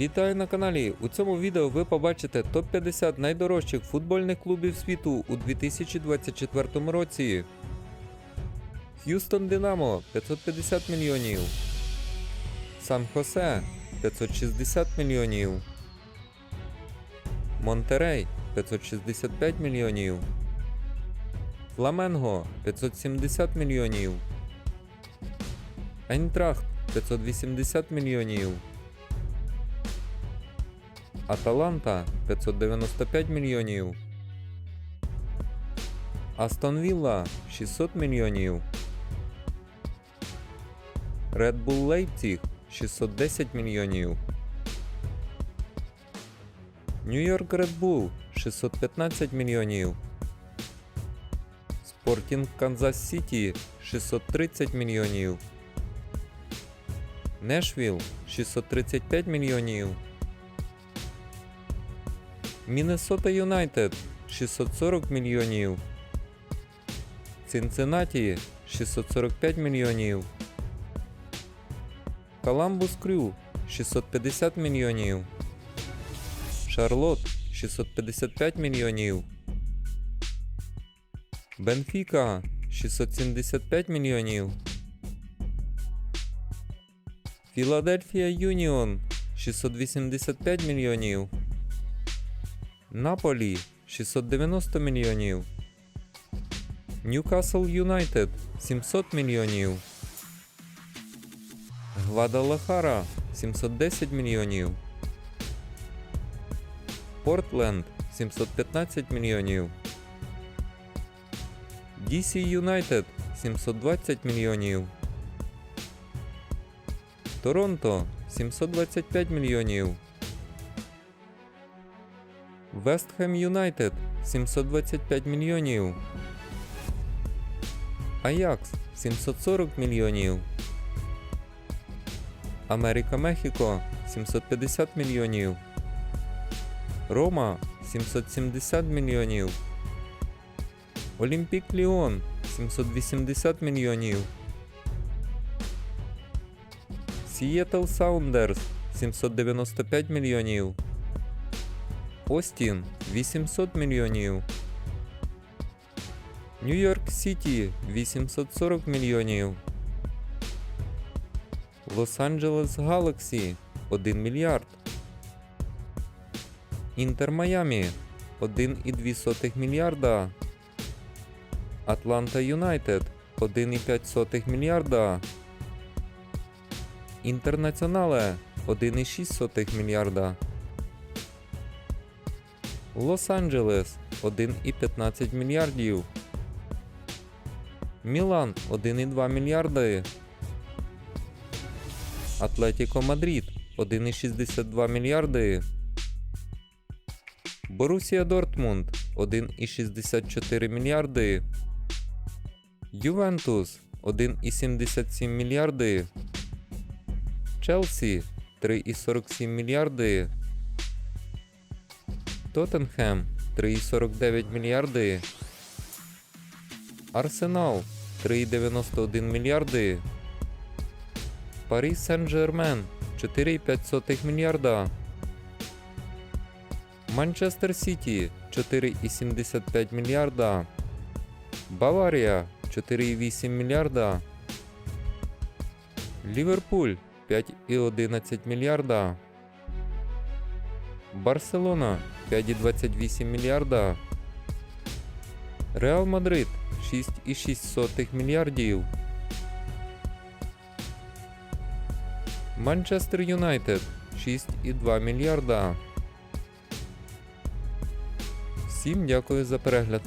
Вітаю на каналі! У цьому відео ви побачите топ-50 найдорожчих футбольних клубів світу у 2024 році. Х'юстон Динамо 550 мільйонів. Сан Хосе 560 мільйонів. Монтерей 565 мільйонів. Фламенго 570 мільйонів. Айнтрахт 580 мільйонів. Аталанта 595 мільйонів. Астон Вілла 600 мільйонів. Red Bull Leipzig 610 мільйонів. Нью-Йорк Red Bull 615 мільйонів. Спортінг Канзас Сіті 630 мільйонів. Нешвіл 635 мільйонів. Міннесота Юнайтед 640 мільйонів. Цинциннаті 645 мільйонів. Коламбус Крю 650 мільйонів. Шарлот 655 мільйонів. Бенфіка 675 мільйонів. Філадельфія Юніон 685 мільйонів. Наполі 690 мільйонів. Ньюкасл Юнайтед 700 мільйонів. Гвадалахара 710 мільйонів. Портленд 715 мільйонів. DC Юнайтед 720 мільйонів. Торонто 725 мільйонів. Вестхем Юнайтед 725 мільйонів. Аякс 740 мільйонів. Америка Мехіко 750 мільйонів. Рома 770 мільйонів. Олімпік Ліон 780 мільйонів. Сієтл Саундерс 795 мільйонів. Остін 800 мільйонів. Нью-Йорк Сіті 840 мільйонів. Лос-Анджелес Галаксі 1 мільярд. Інтер Майамі 1,2 мільярда. Атланта Юнайтед 1,5 мільярда. Інтернаціонале 1,6 мільярда. Лос-Анджелес 1,15 мільярдів. Мілан 1,2 мільярди. Атлетіко Мадрид 1,62 мільярди. Борусія Дортмунд 1,64 мільярди. Ювентус 1,77 мільярди. Челсі 3,47 мільярди. Тоттенхем 3,49 мільярди. Арсенал 3,91 мільярди. Парі Сен-Жермен 4,5 мільярда. Манчестер Сіті 4,75 мільярда. Баварія 4,8 мільярда. Ліверпуль 5,11 мільярда. Барселона 5,28 мільярда. Реал Мадрид 6,6 мільярдів. Манчестер Юнайтед 6,2 мільярда. Всім дякую за перегляд.